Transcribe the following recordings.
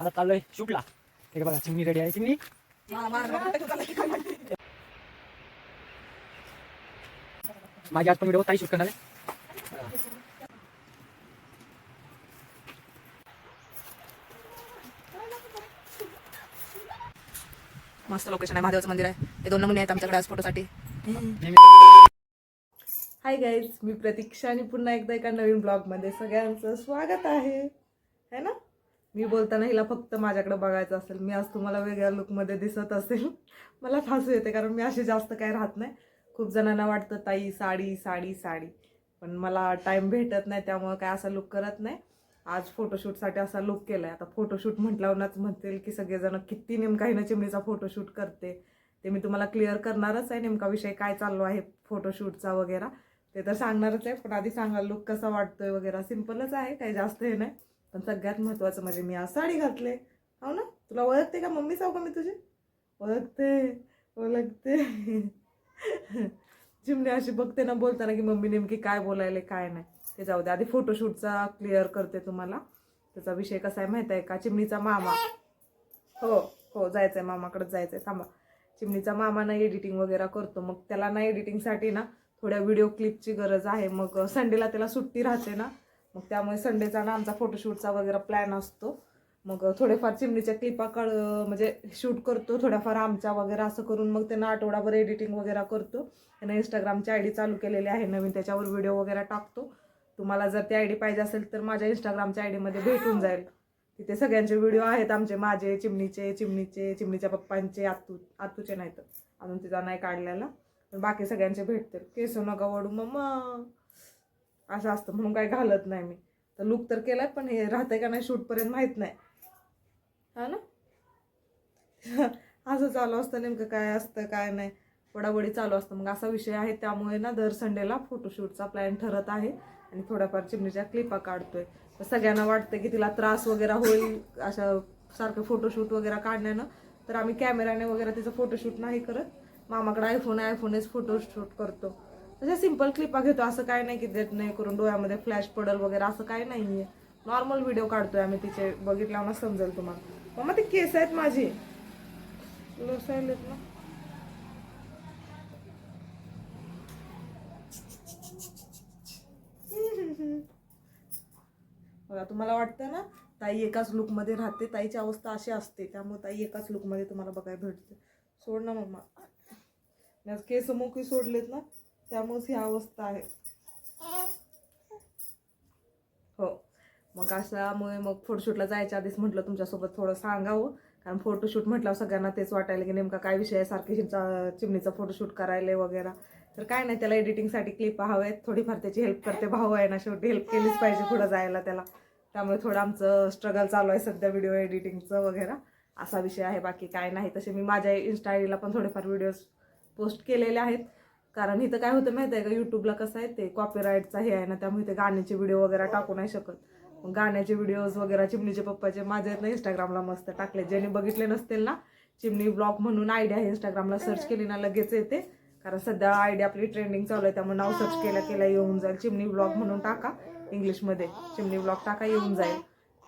आता चाललोय शूटला हे बघा चिमणी रेडी आहे. चिमणी? माझी आज पण व्हिडिओ ताई शूट करणार आहे. मस्त लोकेशन आहे महादेवाचं मंदिर आहे. हे दोन नमुने आहेत आमच्याकडे आज फोटोसाठी हाय गाईज मी प्रतीक्षा आणि पुन्हा एकदा एका नवीन ब्लॉगमध्ये सगळ्यांचं स्वागत आहे. है ना? मी बोलताना हिला फक्त माझ्याकडे बघायचं असेल मी आज तुम्हाला वेगळ्या लुकमध्ये दिसत असेल. मला फासू येते कारण मी अशी जास्त काय राहत नाही. खूप जणांना वाटतं ताई साडी साडी साडी. पण मला टाईम भेटत नाही त्यामुळं काय असा लुक करत नाही. आज फोटोशूटसाठी असा लुक आहे आता फोटोशूट म्हटल्यावरच म्हणतील की सगळेजण किती नेमका हिनं चिमणीचा फोटोशूट करते. ते मी तुम्हाला क्लिअर करणारच आहे नेमका विषय काय चाललो आहे फोटोशूटचा वगैरे. ते तर सांगणारच आहे पण आधी सांगा लुक कसा वाटतोय वगैरे. सिम्पलच आहे काही जास्त हे नाही. पण सगळ्यात महत्त्वाचं म्हणजे मी आज साडी घातले. हो ना? तुला ओळखते का मम्मी साव का मी तुझी? ओळखते ओळखते. चिमणी अशी बघते ना बोलताना की मम्मी नेमकी काय बोलायले काय नाही. ते जाऊ दे आधी फोटोशूटचा क्लिअर करते तुम्हाला. त्याचा विषय कसा आहे माहीत आहे का? चिमणीचा मामा. हो हो जायचंय मामाकडे जायचंय. थांबा. चिमणीचा मामा ना एडिटिंग वगैरे करतो. मग त्याला ना एडिटिंगसाठी ना थोड्या व्हिडिओ क्लिपची गरज आहे. मग संडेला त्याला सुट्टी राहते ना. मग त्यामुळे संडेचा ना आमचा फोटोशूटचा वगैरे प्लॅन असतो. मग थोडेफार चिमणीच्या क्लिपा कळ म्हणजे शूट करतो थोड्याफार आमच्या वगैरे असं करून मग त्यांना आठवडाभर एडिटिंग वगैरे करतो. त्यांना इंस्टाग्रामची आय डी चालू केलेली आहे नवीन त्याच्यावर व्हिडिओ वगैरे टाकतो. तुम्हाला जर ती आय डी पाहिजे असेल तर माझ्या इंस्टाग्रामच्या आय डीमध्ये भेटून जाईल. तिथे सगळ्यांचे व्हिडिओ आहेत आमचे माझे चिमणीचे चिमणीचे चिमणीच्या पप्पांचे आतू आतूचे नाही तर अजून तिचा नाही काढलेला. पण बाकी सगळ्यांचे भेटतील. केसू नका वडू मम्मा. असं असतं म्हणून काही घालत नाही मी. तर लुक तर केलाय पण हे राहतंय का नाही शूटपर्यंत माहीत नाही. हा ना? असं चालू असतं नेमकं काय असतं काय नाही. वडावडी चालू असतं. मग असा विषय आहे त्यामुळे ना दर संडेला फोटोशूटचा प्लॅन ठरत आहे. आणि थोड्याफार चिमणीच्या क्लिपा काढतोय. तर सगळ्यांना वाटतं की तिला त्रास वगैरे होईल अशा सारखं फोटोशूट वगैरे काढण्यानं. तर आम्ही कॅमेराने वगैरे तिचं फोटोशूट नाही करत. मामाकडे आयफोन आयफोनेच फोटोशूट करतो. तशा सिंपल क्लिपा घेतो. असं काय नाही की देत नाही करून डोळ्यामध्ये फ्लॅश पडल वगैरे असं काय नाही आहे नॉर्मल व्हिडिओ काढतोय आम्ही तिचे. बघितल्यावर समजेल तुम्हाला. मग ते केस आहेत माझे. लोसायलेत ना. बघा तुम्हाला वाटतं ना? ताई एकाच लुकमध्ये राहते. ताईची अवस्था अशी असते. त्यामुळे ताई एकाच लुकमध्ये तुम्हाला बघायला भेटते. सोड ना मम्मा केस मोकळी सोडलेत ना. त्यामुळेच ही अवस्था आहे. हो. मग अशामुळे मग फोटोशूटला जायच्या आधीच म्हटलं तुमच्यासोबत थोडं सांगावं. कारण फोटोशूट म्हटल्यावर सगळ्यांना तेच वाटायला की नेमका काय विषय आहे? सारखी चिमचा चिमणीचा फोटोशूट करायला वगैरे. तर काय नाही त्याला एडिटिंगसाठी क्लिप हवे थोडीफार त्याची हेल्प करते. भाऊ आहे ना शेवटी हेल्प केलीच पाहिजे पुढं जायला त्याला. त्यामुळे थोडं आमचं स्ट्रगल चालू आहे सध्या व्हिडिओ एडिटिंगचं वगैरे. असा विषय आहे. बाकी काय नाही. तसे मी माझ्या इन्स्टा आय डीला पण थोडेफार व्हिडिओज पोस्ट केलेले आहेत. कारण इथं काय होतं माहिती आहे का यूट्यूबला कसं आहे ते कॉपीराईटचा हे आहे ना त्यामुळे ते गाण्याचे व्हिडिओ वगैरे टाकू नाही शकत. गाण्याचे व्हिडिओज वगैरे चिमणीचे पप्पाचे. माझे आहेत ना इंस्टाग्रामला मस्त टाकले. ज्यांनी बघितले नसतील ना चिमणी ब्लॉग म्हणून आयडिया आहे इंस्टाग्रामला सर्च केली ना लगेच येते. कारण सध्या आयडिया आपली ट्रेंडिंग चालू आहे त्यामुळे नाव सर्च केल्या केल्या येऊन जाईल. चिमणी ब्लॉग म्हणून टाका इंग्लिशमध्ये चिमणी ब्लॉग टाका येऊन जाईल.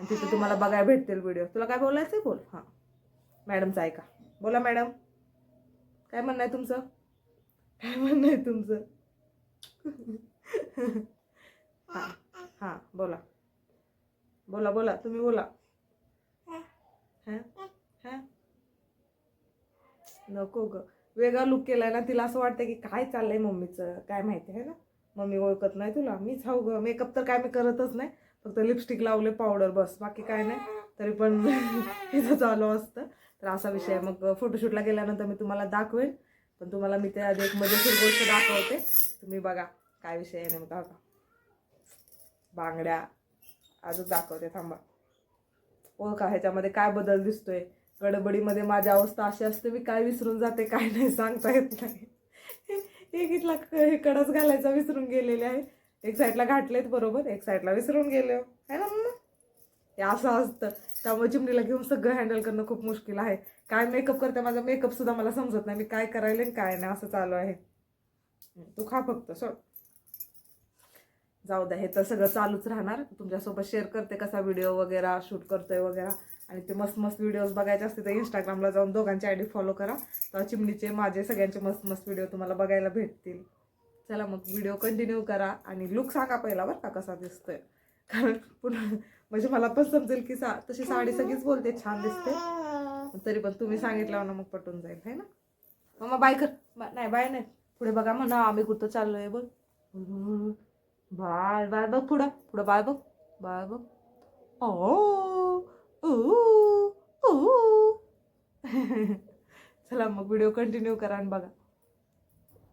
आणि तिथे तुम्हाला बघायला भेटतील व्हिडिओ तुला काय बोलायचं आहे बोल. हां. मॅडमचं ऐका. बोला मॅडम. काय म्हणणं आहे तुमचं? काय म्हणणं आहे तुमचं? हां हां बोला. बोला बोला तुम्ही बोला. हां हां. नको ग. वेगळा लुक केलाय ना तिला असं वाटतं की काय चाललंय मम्मीचं? काय माहिती आहे ना? मम्मी ओळखत नाही तुला. मीच हाऊ ग. मेकअप तर काय मी करतच नाही. फक्त लिपस्टिक लावले पावडर बस. बाकी काय नाही. तरी पण तिथं चालू असतं. तर असा विषय मग फोटोशूटला गेल्यानंतर मी तुम्हाला दाखवेन. पण तुम्हाला मी त्या आधी एक मजेशीर गोष्ट दाखवते. तुम्ही बघा काय विषय आहे नेमका होता बांगड्या. अजून दाखवते थांबा. ओळखा ह्याच्यामध्ये काय बदल दिसतोय? गडबडीमध्ये माझी अवस्था अशी असते मी काय विसरून जाते काय नाही सांगता येत नाही. एक इथला हे कडच घालायचा विसरून गेलेले आहे. एक साईडला घाटलेत बरोबर. एक साईडला विसरून गेले हो. है ना हे असं असतं. त्यामुळे चिमणीला घेऊन सगळं हँडल करणं खूप मुश्किल आहे. काय मेकअप करते माझा मेकअप सुद्धा मला समजत नाही. मी काय करायला आणि काय नाही असं चालू आहे. तू खा फक्त सोड. जाऊ द्या हे तर सगळं चालूच राहणार. तुमच्यासोबत शेअर करते कसा व्हिडिओ वगैरे शूट करतोय वगैरे. आणि ते मस्त मस्त व्हिडिओज बघायचे असते तर इंस्टाग्रामला जाऊन दोघांचे आय डी फॉलो करा. तर चिमणीचे माझे सगळ्यांचे मस्त मस्त व्हिडिओ तुम्हाला बघायला भेटतील. चला मग व्हिडिओ कंटिन्यू करा आणि लुक सांगा पहिला बरं का कसा दिसतोय. कारण पुन्हा म्हणजे मला पण समजेल की सा तशी साडी सगळीच बोलते छान दिसते. तरी पण तुम्ही सांगितलं ना मग पटून जाईल है ना? मग बाय कर. नाही बाय नाही. पुढे बघा म्हणा आम्ही कुठं चाललोय बघ. बाय बाय बघ पुढं. पुढं बाय बघ. बाय बघ. ओ चला मग व्हिडिओ कंटिन्यू करा आणि बघा.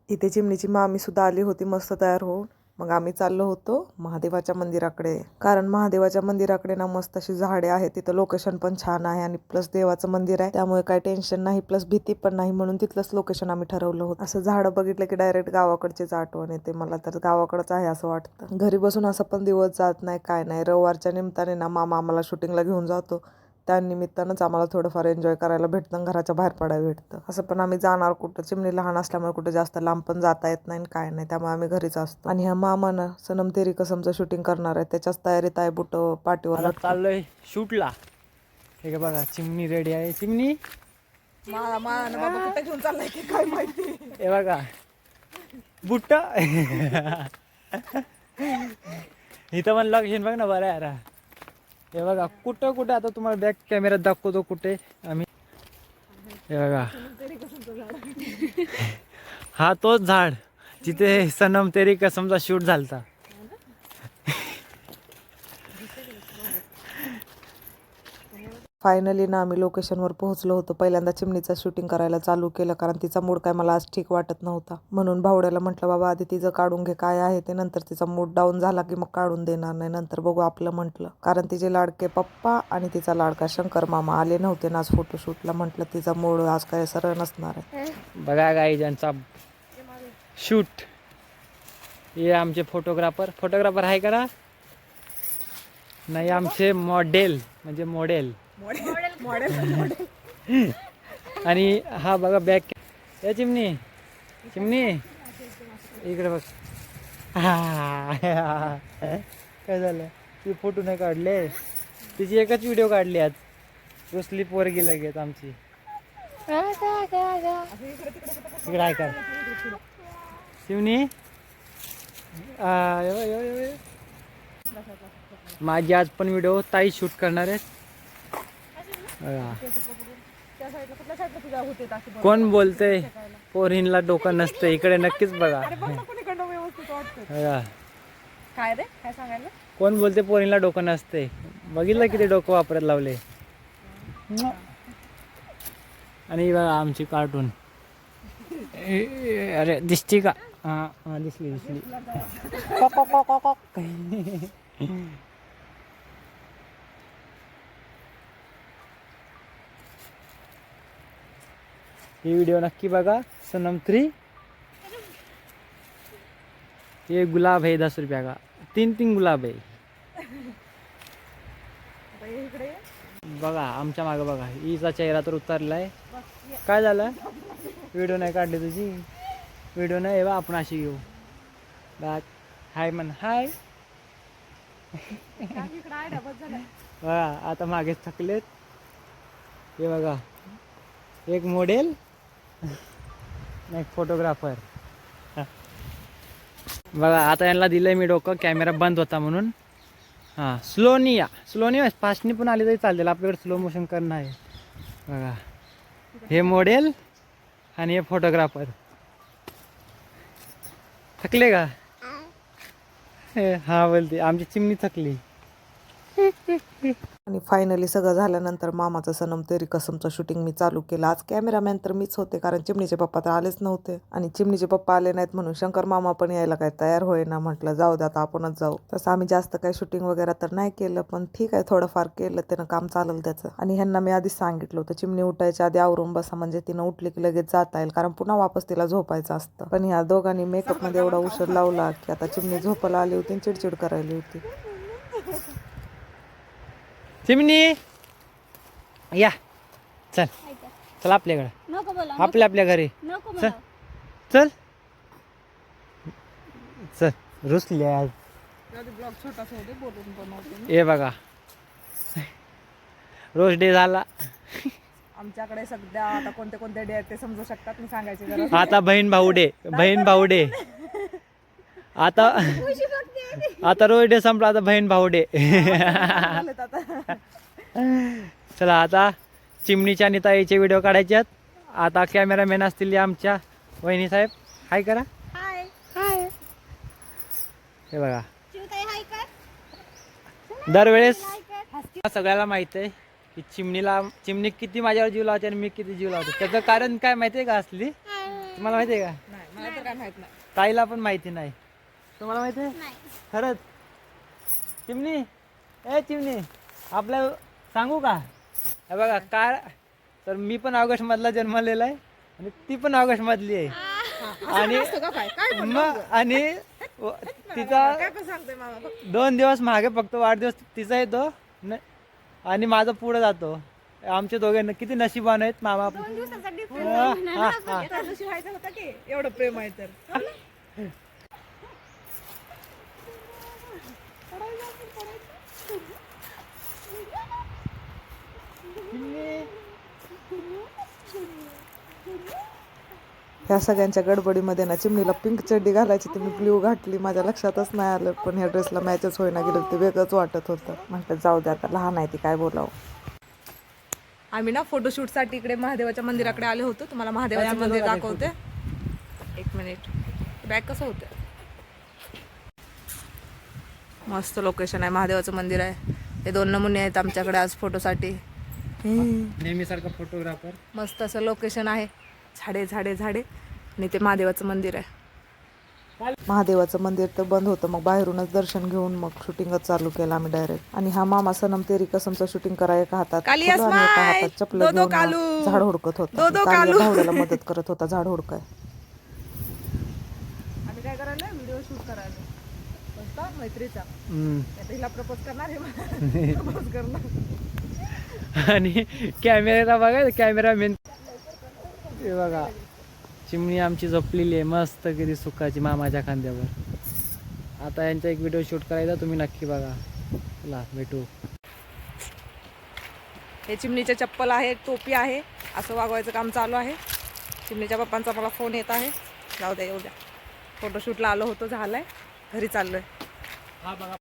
इथे चिमणीची मामी सुद्धा आली होती मस्त तयार होऊन. मग आम्ही चाललो होतो महादेवाच्या मंदिराकडे. कारण महादेवाच्या मंदिराकडे ना मस्त अशी झाडे आहेत तिथं लोकेशन पण छान आहे आणि प्लस देवाचं मंदिर आहे. त्यामुळे काही टेन्शन नाही प्लस भीती पण नाही म्हणून तिथलंच लोकेशन आम्ही ठरवलं होतं. असं झाडं बघितलं की डायरेक्ट गावाकडचीच आठवण येते मला तर गावाकडच आहे असं वाटतं. घरी बसून असं पण दिवस जात नाही काय नाही. रविवारच्या निमित्ताने ना मामा आम्हाला शूटिंगला घेऊन जातो. त्या निमित्तानंच आम्हाला थोडंफार एन्जॉय करायला भेटतं घराच्या बाहेर पडायला भेटतं. असं पण आम्ही जाणार कुठं? चिमणी लहान असल्यामुळे कुठं जास्त लांब पण जाता येत नाही काय नाही. त्यामुळे आम्ही घरीच असतो. आणि ह्या मामानं सनम तेरी कसमचं शूटिंग करणार आहे. त्याच्याच तयारीत आहे बुट पाठीवर. चाललोय शूटला. हे बघा चिमणी रेडी आहे. चिमणी? बाबा घेऊन चाललाय की काय माहिती? हे बघा. बुट्ट इथं पण लोकेशन बघ ना बरं यार हे बघा कुठं कुठं आता तुम्हाला बॅक कॅमेऱ्यात दाखवतो कुठे. आम्ही हे बघा. हा तोच झाड. जिथे सनम तेरी कसमचा शूट झालता. फायनली ना आम्ही लोकेशनवर पोहोचलो होतो. पहिल्यांदा चिमणीचं शूटिंग करायला चालू केलं कारण तिचा मूड काय मला आज ठीक वाटत नव्हता. म्हणून भावड्याला म्हटलं बाबा आधी तिचं काढून घे काय आहे ते. नंतर तिचा मूड डाऊन झाला की मग काढून देणार नाही. नंतर बघू आपलं म्हटलं. कारण तिचे लाडके पप्पा आणि तिचा लाडका शंकर मामा आले नव्हते ना आज फोटोशूटला म्हटलं तिचा मूड आज काय सरळ नसणार आहे. बघा गाई ज्यांचा शूट हे आमचे फोटोग्राफर फोटोग्राफर आहे का नाही आमचे मॉडेल म्हणजे मॉडेल आणि हा बघा बॅक या चिमणी. चिमणी. इकडे बघ. हा. काय झालं? ती फोटो नाही काढले. तिची एकच व्हिडिओ काढली आज. रुसली पोरगी लगेच आमची. इकडे आहे का शिवनी आ, यो, यो, यो, यो. माझी आज पण व्हिडिओ ताई शूट करणार आहेत. बघा. कोण बोलते पोरींला डोकं नसतं. इकडे नक्कीच बघा. काय रे? काय सांगायला? कोण बोलते पोरींला डोकं नसते बघितलं किती डोकं वापरत लावले. आणि बघा आमची कार्टून. अरे दिसती का? हा हा दिसली दिसली. ही व्हिडिओ नक्की बघा. सनम थ्री ये गुलाब है दस रुपया का तीन तीन गुलाब आहे. बघा आमच्या मागं बघा. हिचा चेहरा तर उतरलाय. काय झालं? व्हिडिओ नाही काढली तुझी? व्हिडिओ नाही बा आपण अशी घेऊ. बात हाय म्हण हाय. बघा आता मागेच थकलेत. हे बघा. एक मॉडेल एक फोटोग्राफर बघा आता यांना दिलंय मी डोकं कॅमेरा बंद होता म्हणून. हां स्लोनी या स्लोनी फास्टनी पण आली तरी चालतील. आपल्याकडे स्लो मोशन करणं आहे बघा. हे मॉडेल आणि हे फोटोग्राफर थकले का? हे, हा बोलते. आमची चिमणी थकली. आणि फायनली सगळं झाल्यानंतर मामाचं सनम तरी कसमचं शूटिंग मी चालू केलं. आज कॅमेरामॅन तर मीच होते कारण चिमणीचे पप्पा तर आलेच नव्हते. आणि चिमणीचे पप्पा आले नाहीत म्हणून शंकर मामा पण यायला काय तयार होईना म्हटलं जाऊ द्या आता आपणच जाऊ. तसं आम्ही जास्त काही शूटिंग वगैरे तर नाही केलं पण ठीक आहे थोडंफार केलं त्यानं काम चालेल त्याचं. आणि ह्यांना मी आधीच सांगितलं होतं चिमणी उठायच्या आधी आवरून बसा म्हणजे तिनं उठली की लगेच जाता येईल कारण पुन्हा वापस तिला झोपायचं असतं. पण ह्या दोघांनी मेकअपमध्ये एवढा उशीर लावला की आता चिमणी झोपायला आली होती चिडचिड करायली होती. चिमणी या. चल. चल आपल्याकडे. नको बोला आपल्या आपल्या घरी. नको चल. मला चल. चल. रुसली आज ब्लॉग छोटासा होते बोलून बनवते हे बघा. रोज डे झाला. आमच्याकडे सध्या आता कोणते कोणते डे आहेत ते समजू शकतात मी सांगायची गरज आता बहीण भाऊ डे. बहीण भाऊ डे. आता आता रोज डे संपला आता बहीण भाऊ डे. आता. चला आता चिमणीच्या आणि ताईचे व्हिडिओ काढायचे आहेत. आता कॅमेरामॅन असतील आमच्या. वहिनी साहेब हाय करा. हाय हे बघा. चिवताई हाय कर. दरवेळेस सगळ्याला माहीत आहे की चिमणीला चिमणी किती माझ्यावर जीव लावते आणि मी किती जीव लावतो. त्याचं कारण काय माहिती आहे का असली? तुम्हाला माहिती आहे का? नाही मला तर काय माहीत नाही. ताईला पण माहिती नाही. तुम्हाला माहिती आहे? नाही. खरंच. चिमणी. ए चिमणी. आपल्या सांगू का? हे बघा काय तर मी पण ऑगस्ट मधला जन्मलेला आहे आणि ती पण ऑगस्ट मधली आहे आणि मग आणि व- तिचा. दोन दिवस मागे फक्त वाढदिवस तिचा येतो न- आणि माझा पुढे जातो. आमचे दोघे न- किती नशिबान आहेत मामा. दिवसाचा हा, हा, हा. की? एवढं प्रेम आहे तर. ह्या सगळ्यांच्या गडबडीमध्ये ना चिमणीला पिंक चड्डी घालायची ती मी ब्ल्यू घातली. माझ्या लक्षातच नाही आलं पण ह्या ड्रेसला मॅचच होईना गेलं ते वेगळंच वाटत होतं. म्हटलं जाऊ द्या आता लहान आहे ती काय बोलावं? आम्ही ना फोटोशूटसाठी इकडे महादेवाच्या मंदिराकडे आले होतो. तुम्हाला महादेवाचं मंदिर दाखवते. एक मिनिट बॅग कसं होतं? मस्त लोकेशन आहे महादेवाचं मंदिर आहे. हे दोन नमुने आहेत आमच्याकडे आज फोटोसाठी नेहमीसारखा फोटोग्राफर मस्त असं लोकेशन आहे. झाडे झाडे झाडे. आणि ते महादेवाचं मंदिर आहे. महादेवाचं मंदिर तर बंद होतं. मग बाहेरूनच दर्शन घेऊन मग शूटिंगच चालू केलं आम्ही डायरेक्ट आणि हा मामा सनम तेरी कसमचं शूटिंग करायला एका हातात फुलं आणि एका हातात चपल घेऊन झाड हुडकत होता. भावड्याला मदत करत होता. झाड हुडकाय. आम्ही काय करायला? व्हिडिओ शूट करायला. मैत्रीचा. हिला प्रपोज करणार आहे प्रपोज करणार. आणि कॅमेरा बघा कॅमेरा मेन हे बघा चिमणी आमची झोपलेली आहे मस्त किती सुखाची मामाच्या खांद्यावर. आता यांचा एक व्हिडिओ शूट करायचा तुम्ही नक्की बघा. चला भेटू. हे चिमणीचे चप्पल आहे टोपी आहे असं वागवायचं काम चालू आहे. चिमणीच्या पप्पांचा मला फोन येत आहे. जाऊ द्या येऊ द्या. फोटोशूटला आलो होतो झालंय. घरी चाललोय. हा बघा.